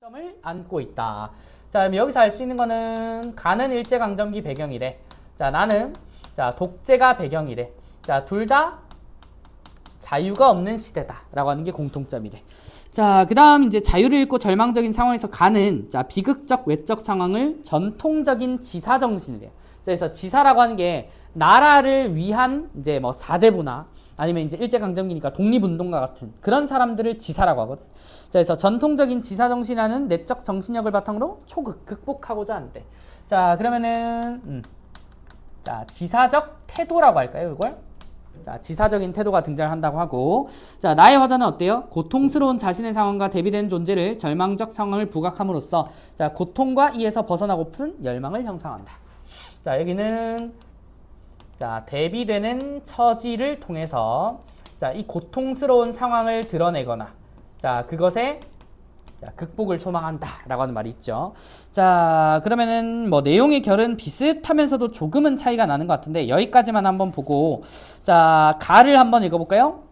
점을 안고 있다. 자, 그럼 여기서 알 수 있는 거는 가는 일제강점기 배경이래. 자, 나는 자, 독재가 배경이래. 자, 둘 다 자유가 없는 시대다라고 하는 게 공통점이래. 자, 그다음 이제 자유를 잃고 절망적인 상황에서 가는 자, 비극적 외적 상황을 전통적인 지사 정신이래요. 자, 그래서 지사라고 하는 게 나라를 위한 이제 뭐 사대부나 아니면 이제 일제강점기니까 독립운동가 같은 그런 사람들을 지사라고 하거든. 자, 그래서 전통적인 지사 정신이라는 내적 정신력을 바탕으로 초극 극복하고자 한대. 자, 그러면은 음. 자, 지사적 태도라고 할까요, 이걸? 자, 지사적인 태도가 등장한다고 하고, 자, 나의 화자는 어때요? 고통스러운 자신의 상황과 대비된 존재를 절망적 상황을 부각함으로써, 자, 고통과 이에서 벗어나고픈 열망을 형성한다. 자, 여기는, 자, 대비되는 처지를 통해서, 자, 이 고통스러운 상황을 드러내거나, 자, 그것에 자, 극복을 소망한다 라고 하는 말이 있죠. 자, 그러면은 뭐 내용의 결은 비슷하면서도 조금은 차이가 나는 것 같은데 여기까지만 한번 보고 자, 가를 한번 읽어볼까요?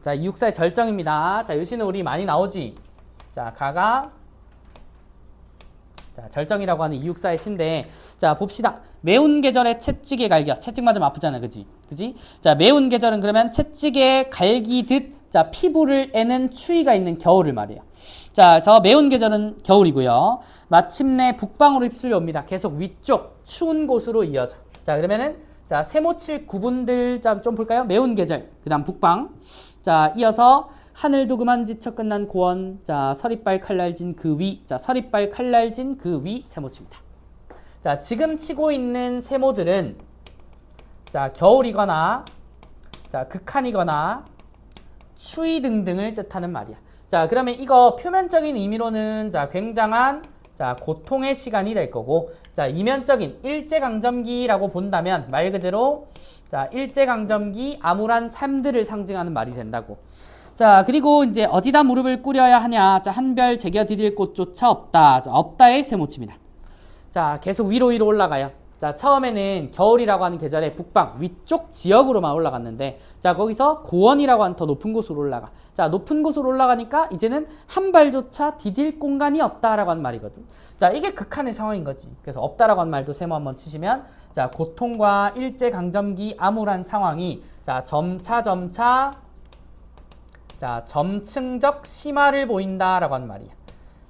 자, 이육사의 절정입니다. 자, 요시는 우리 많이 나오지. 자, 가가 자, 절정이라고 하는 이육사의 시인데 자, 봅시다. 매운 계절에 채찍에 갈겨. 채찍 맞으면 아프잖아. 그지? 그지? 자, 매운 계절은 그러면 채찍에 갈기듯 자, 피부를 애는 추위가 있는 겨울을 말이에요. 자, 그래서 매운 계절은 겨울이고요. 마침내 북방으로 휩쓸려 옵니다. 계속 위쪽 추운 곳으로 이어져. 자, 그러면은 자, 세모칠 구분들 자, 좀 볼까요? 매운 계절. 그다음 북방. 자, 이어서 하늘도 그만 지쳐 끝난 고원. 자, 서리빨 칼날진 그 위. 자, 서리빨 칼날진 그 위 세모칩니다. 자, 지금 치고 있는 세모들은 자, 겨울이거나 자, 극한이거나 추위 등등을 뜻하는 말이야. 자, 그러면 이거 표면적인 의미로는 자, 굉장한 자, 고통의 시간이 될 거고 자, 이면적인 일제강점기라고 본다면 말 그대로 자, 일제강점기 암울한 삶들을 상징하는 말이 된다고. 자, 그리고 이제 어디다 무릎을 꿇여야 하냐? 자, 한별 제겨 디딜 곳조차 없다. 자, 없다의 세모칩니다. 자, 계속 위로 위로 올라가요. 자, 처음에는 겨울이라고 하는 계절에 북방 위쪽 지역으로만 올라갔는데 자, 거기서 고원이라고 하는 더 높은 곳으로 올라가. 자, 높은 곳으로 올라가니까 이제는 한 발조차 디딜 공간이 없다라고 하는 말이거든. 자, 이게 극한의 상황인 거지. 그래서 없다라고 하는 말도 세모 한번 치시면 자, 고통과 일제 강점기 암울한 상황이 자, 점차 점차 자, 점층적 심화를 보인다라고 하는 말이야.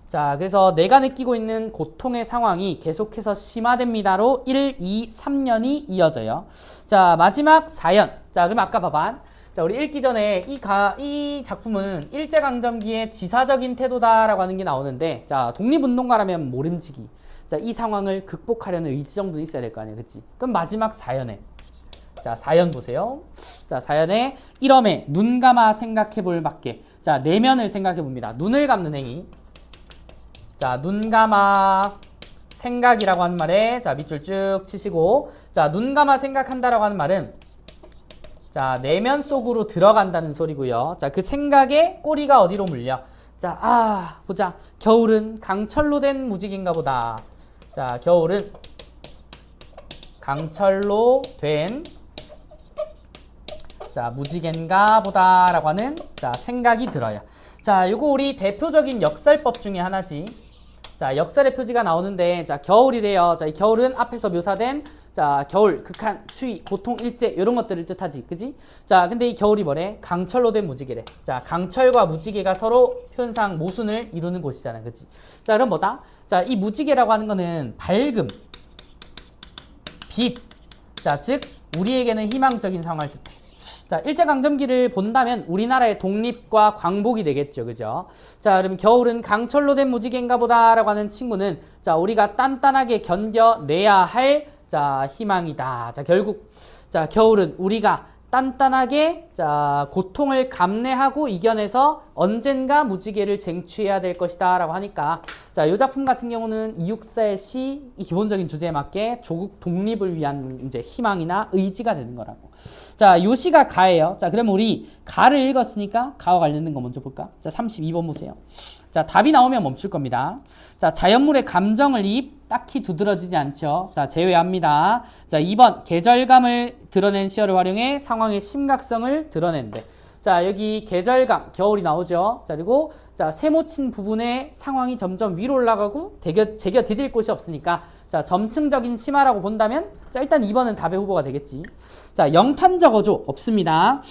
자, 그래서 내가 느끼고 있는 고통의 상황이 계속해서 심화됩니다로 1, 2, 3년이 이어져요. 자, 마지막 4연. 자, 그럼 아까 봐봐. 자, 우리 읽기 전에 이, 가, 이 작품은 일제강점기의 지사적인 태도다라고 하는 게 나오는데, 자, 독립운동가라면 모름지기. 자, 이 상황을 극복하려는 의지 정도는 있어야 될 거 아니에요. 그치? 그럼 마지막 4연에. 자, 4연 보세요. 자, 4연에 1엄에 눈 감아 생각해 볼 밖에. 자, 내면을 생각해 봅니다. 눈을 감는 행위. 자, 눈 감아 생각이라고 하는 말에 자, 밑줄 쭉 치시고 자, 눈 감아 생각한다라고 하는 말은 자, 내면 속으로 들어간다는 소리고요. 자, 그 생각에 꼬리가 어디로 물려? 자, 아, 보자. 겨울은 강철로 된 무지개인가 보다. 자, 겨울은 강철로 된 자, 무지개인가 보다라고 하는 자, 생각이 들어요. 자, 요거 우리 대표적인 역설법 중에 하나지. 자, 역설의 표지가 나오는데, 자, 겨울이래요. 자, 이 겨울은 앞에서 묘사된, 자, 겨울, 극한, 추위, 고통, 일제, 이런 것들을 뜻하지. 그지? 자, 근데 이 겨울이 뭐래? 강철로 된 무지개래. 자, 강철과 무지개가 서로 표현상 모순을 이루는 곳이잖아. 그지? 자, 그럼 뭐다? 자, 이 무지개라고 하는 거는 밝음, 빛. 자, 즉, 우리에게는 희망적인 상황을 뜻해. 자, 일제강점기를 본다면 우리나라의 독립과 광복이 되겠죠. 그죠? 자, 그럼 겨울은 강철로 된 무지개인가 보다라고 하는 친구는 자, 우리가 단단하게 견뎌내야 할 자, 희망이다. 자, 결국 자, 겨울은 우리가 단단하게 자, 고통을 감내하고 이겨내서 언젠가 무지개를 쟁취해야 될 것이다 라고 하니까 자, 이 작품 같은 경우는 이육사의 시이 기본적인 주제에 맞게 조국 독립을 위한 이제 희망이나 의지가 되는 거라고. 자, 요 시가 가예요. 자, 그럼 우리 가를 읽었으니까 가와 관련된 거 먼저 볼까? 자, 32번 보세요. 자, 답이 나오면 멈출 겁니다. 자, 자연물의 감정을 입 딱히 두드러지지 않죠. 자, 제외합니다. 자, 2번 계절감을 드러낸 시어를 활용해 상황의 심각성을 드러낸대. 자, 여기 계절감, 겨울이 나오죠. 자, 그리고 자, 세모친 부분의 상황이 점점 위로 올라가고 대겨, 제겨 디딜 곳이 없으니까 자, 점층적인 심화라고 본다면 자, 일단 2번은 답의 후보가 되겠지. 자, 영탄 적어줘. 없습니다.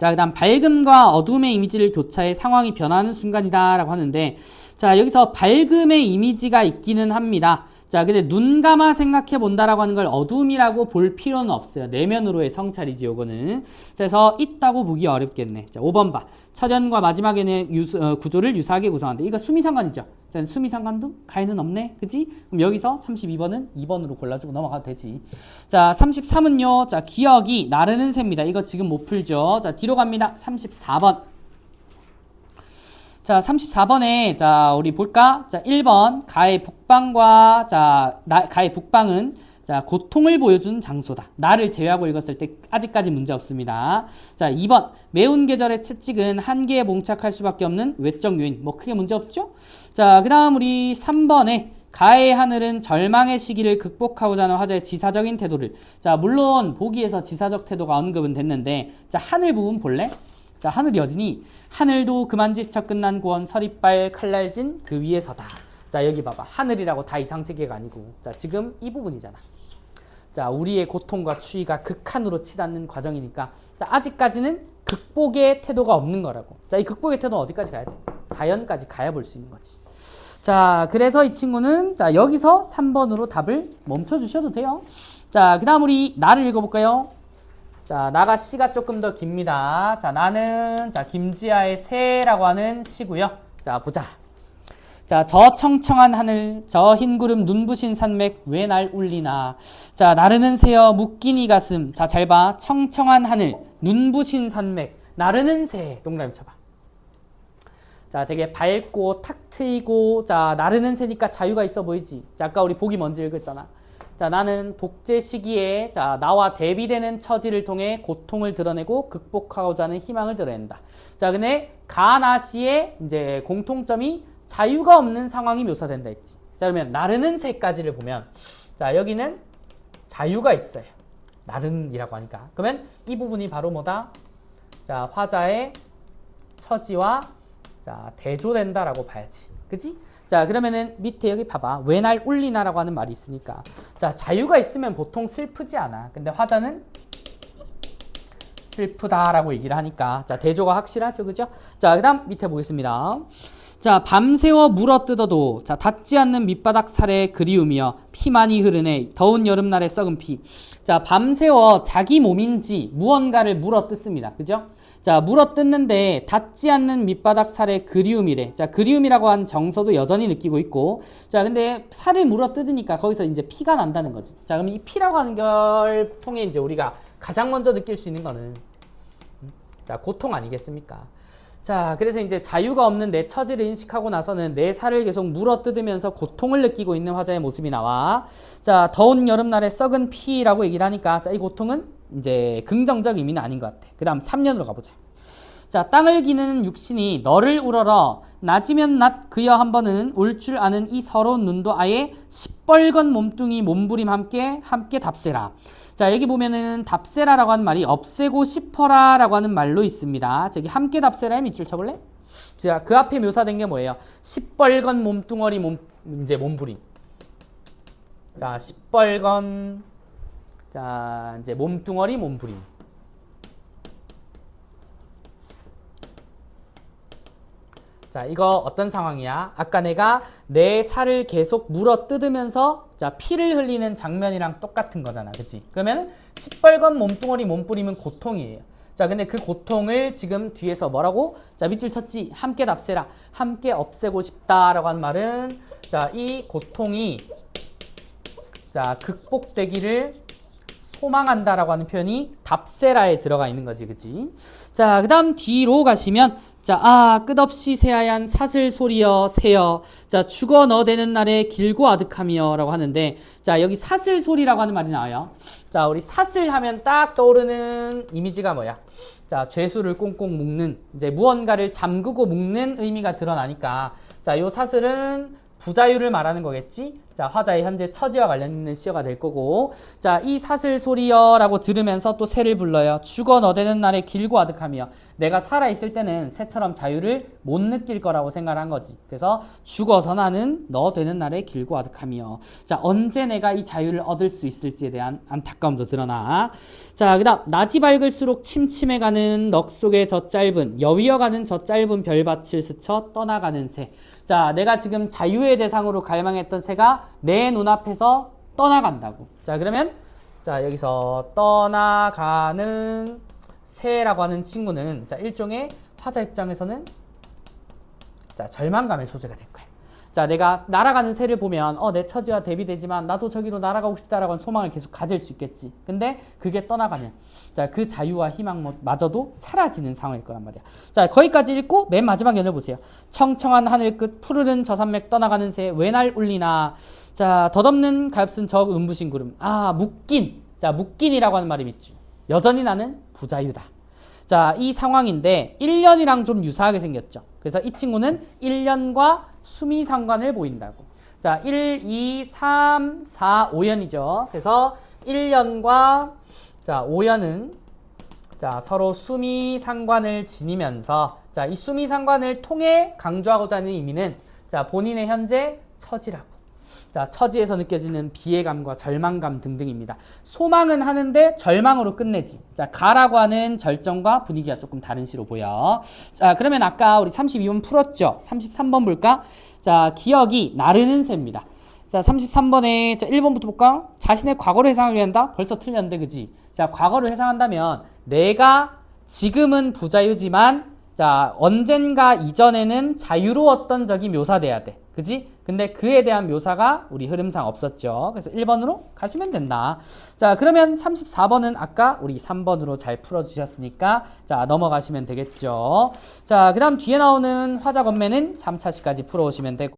자, 그 다음 밝음과 어둠의 이미지를 교차해 상황이 변하는 순간이다 라고 하는데 자, 여기서 밝음의 이미지가 있기는 합니다. 자, 근데 눈 감아 생각해 본다라고 하는 걸 어둠이라고 볼 필요는 없어요. 내면으로의 성찰이지 요거는. 자, 그래서 있다고 보기 어렵겠네. 자, 5번 봐. 첫연과 마지막에는 유, 어, 구조를 유사하게 구성한다. 이거 수미상관이죠. 자, 수미상관도 가에는 없네. 그지? 그럼 여기서 32번은 2번으로 골라주고 넘어가도 되지. 자, 33은요. 자, 기억이 나르는 새입니다. 이거 지금 못 풀죠. 자, 뒤로 갑니다. 34번. 자, 34번에 자, 우리 볼까? 자, 1번 가의 북방과 자, 나, 가의 북방은 자, 고통을 보여준 장소다. 나를 제외하고 읽었을 때 아직까지 문제 없습니다. 자, 2번 매운 계절의 채찍은 한계에 봉착할 수밖에 없는 외적 요인. 뭐 크게 문제 없죠? 자, 그다음 우리 3번에 가의 하늘은 절망의 시기를 극복하고자 하는 화자의 지사적인 태도를 자, 물론 보기에서 지사적 태도가 언급은 됐는데 자, 하늘 부분 볼래? 자, 하늘이 어디니? 하늘도 그만 지쳐 끝난 고원 서리빨 칼날진 그 위에 서다. 자, 여기 봐봐. 하늘이라고 다 이상 세계가 아니고. 자, 지금 이 부분이잖아. 자, 우리의 고통과 추위가 극한으로 치닫는 과정이니까. 자, 아직까지는 극복의 태도가 없는 거라고. 자, 이 극복의 태도는 어디까지 가야 돼? 4연까지 가야 볼 수 있는 거지. 자, 그래서 이 친구는 자, 여기서 3번으로 답을 멈춰 주셔도 돼요. 자, 그다음 우리 나를 읽어 볼까요? 자, 나가 시가 조금 더 깁니다. 자, 나는 자, 김지아의 새라고 하는 시고요. 자, 보자. 자, 저 청청한 하늘, 저 흰 구름 눈부신 산맥 왜 날 울리나. 자, 나르는 새여 묶이니 가슴. 자, 잘 봐. 청청한 하늘, 눈부신 산맥, 나르는 새. 동그라미 쳐봐. 자, 되게 밝고 탁 트이고 자, 나르는 새니까 자유가 있어 보이지. 자, 아까 우리 보기 먼저 읽었잖아. 자, 나는 독재 시기에 자, 나와 대비되는 처지를 통해 고통을 드러내고 극복하고자 하는 희망을 드러낸다. 자, 근데 가나시의 이제 공통점이 자유가 없는 상황이 묘사된다 했지. 자, 그러면 나르는 새까지를 보면 자, 여기는 자유가 있어요. 나른이라고 하니까. 그러면 이 부분이 바로 뭐다? 자, 화자의 처지와 자, 대조된다라고 봐야지. 그지? 자, 그러면은 밑에 여기 봐봐. 왜 날 울리나라고 하는 말이 있으니까. 자, 자유가 있으면 보통 슬프지 않아. 근데 화자는 슬프다라고 얘기를 하니까. 자, 대조가 확실하죠. 그죠? 자, 그 다음 밑에 보겠습니다. 자, 밤새워 물어 뜯어도 자, 닿지 않는 밑바닥 살의 그리움이여 피 많이 흐르네. 더운 여름날의 썩은 피. 자, 밤새워 자기 몸인지 무언가를 물어 뜯습니다. 그죠? 자, 물어 뜯는데 닿지 않는 밑바닥 살의 그리움이래. 자, 그리움이라고 한 정서도 여전히 느끼고 있고. 자, 근데 살을 물어 뜯으니까 거기서 이제 피가 난다는 거지. 자, 그럼 이 피라고 하는 걸 통해 이제 우리가 가장 먼저 느낄 수 있는 거는 음? 자, 고통 아니겠습니까? 자, 그래서 이제 자유가 없는 내 처지를 인식하고 나서는 내 살을 계속 물어 뜯으면서 고통을 느끼고 있는 화자의 모습이 나와. 자, 더운 여름날에 썩은 피라고 얘기를 하니까, 자, 이 고통은 이제 긍정적 의미는 아닌 것 같아. 그 다음 3년으로 가보자. 자, 땅을 기는 육신이 너를 울어라. 낮이면 낮 그여 한 번은 울 줄 아는 이 서러운 눈도 아예 시뻘건 몸뚱이 몸부림 함께 함께 답세라. 자, 여기 보면은 답세라라고 하는 말이 없애고 싶어라라고 하는 말로 있습니다. 저기 함께 답세라에 밑줄 쳐볼래? 자, 그 앞에 묘사된 게 뭐예요? 시뻘건 몸뚱어리 몸 이제 몸부림. 자, 시뻘건 자, 이제 몸뚱어리 몸부림. 자, 이거 어떤 상황이야? 아까 내가 내 살을 계속 물어 뜯으면서 자, 피를 흘리는 장면이랑 똑같은 거잖아. 그치? 그러면 시뻘건 몸뚱어리 몸부림은 고통이에요. 자, 근데 그 고통을 지금 뒤에서 뭐라고? 자, 밑줄 쳤지? 함께 답세라. 함께 없애고 싶다라고 하는 말은 자, 이 고통이 자, 극복되기를 소망한다라고 하는 표현이 답세라에 들어가 있는 거지, 그치? 자, 그 다음 뒤로 가시면, 자, 아, 끝없이 새하얀 사슬 소리여, 새여. 자, 죽어 너되는 날에 길고 아득하며 라고 하는데, 자, 여기 사슬 소리라고 하는 말이 나와요. 자, 우리 사슬 하면 딱 떠오르는 이미지가 뭐야? 자, 죄수를 꽁꽁 묶는, 이제 무언가를 잠그고 묶는 의미가 드러나니까, 자, 요 사슬은 부자유를 말하는 거겠지? 자, 자, 화자의 현재 처지와 관련 있는 시어가 될 거고. 자, 이 사슬 소리여 라고 들으면서 또 새를 불러요. 죽어 너되는 날에 길고 아득하며. 내가 살아있을 때는 새처럼 자유를 못 느낄 거라고 생각한 거지. 그래서 죽어서 나는 너 되는 날에 길고 아득하며. 자, 언제 내가 이 자유를 얻을 수 있을지에 대한 안타까움도 드러나. 자, 그 다음, 낮이 밝을수록 침침해가는 넋 속에 더 짧은, 여위어가는 저 짧은 별밭을 스쳐 떠나가는 새. 자, 내가 지금 자유의 대상으로 갈망했던 새가 내 눈앞에서 떠나간다고. 자, 그러면, 자, 여기서 떠나가는 새라고 하는 친구는, 자, 일종의 화자 입장에서는, 자, 절망감의 소재가 될 거야. 자, 내가 날아가는 새를 보면 어, 내 처지와 대비되지만 나도 저기로 날아가고 싶다라고 하는 소망을 계속 가질 수 있겠지. 근데 그게 떠나가면 자, 그 자유와 희망마저도 사라지는 상황일 거란 말이야. 자, 거기까지 읽고 맨 마지막 연을 보세요. 청청한 하늘 끝 푸르른 저산맥 떠나가는 새 왜 날 울리나. 자, 덧없는 가엾은 저 눈부신 구름. 아, 묶인. 자, 묶인이라고 하는 말이 있지. 여전히 나는 부자유다. 자, 이 상황인데 1년이랑 좀 유사하게 생겼죠. 그래서 이 친구는 1년과 수미 상관을 보인다고. 자, 1, 2, 3, 4, 5연이죠. 그래서 1년과 자, 5연은 자, 서로 수미 상관을 지니면서 자, 이 수미 상관을 통해 강조하고자 하는 의미는 자, 본인의 현재 처지라고. 자, 처지에서 느껴지는 비애감과 절망감 등등입니다. 소망은 하는데 절망으로 끝내지. 자, 가라고 하는 절정과 분위기가 조금 다른 시로 보여. 자, 그러면 아까 우리 32번 풀었죠? 33번 볼까? 자, 기억이 나르는 새입니다. 자, 33번에 자, 1번부터 볼까? 자신의 과거를 해상하게 한다? 벌써 틀렸는데, 그지? 자, 과거를 해상한다면 내가 지금은 부자유지만 자, 언젠가 이전에는 자유로웠던 적이 묘사돼야 돼. 그지? 근데 그에 대한 묘사가 우리 흐름상 없었죠. 그래서 1번으로 가시면 된다. 자, 그러면 34번은 아까 우리 3번으로 잘 풀어주셨으니까 자, 넘어가시면 되겠죠. 자, 그 다음 뒤에 나오는 화자 건매는 3차시까지 풀어오시면 되고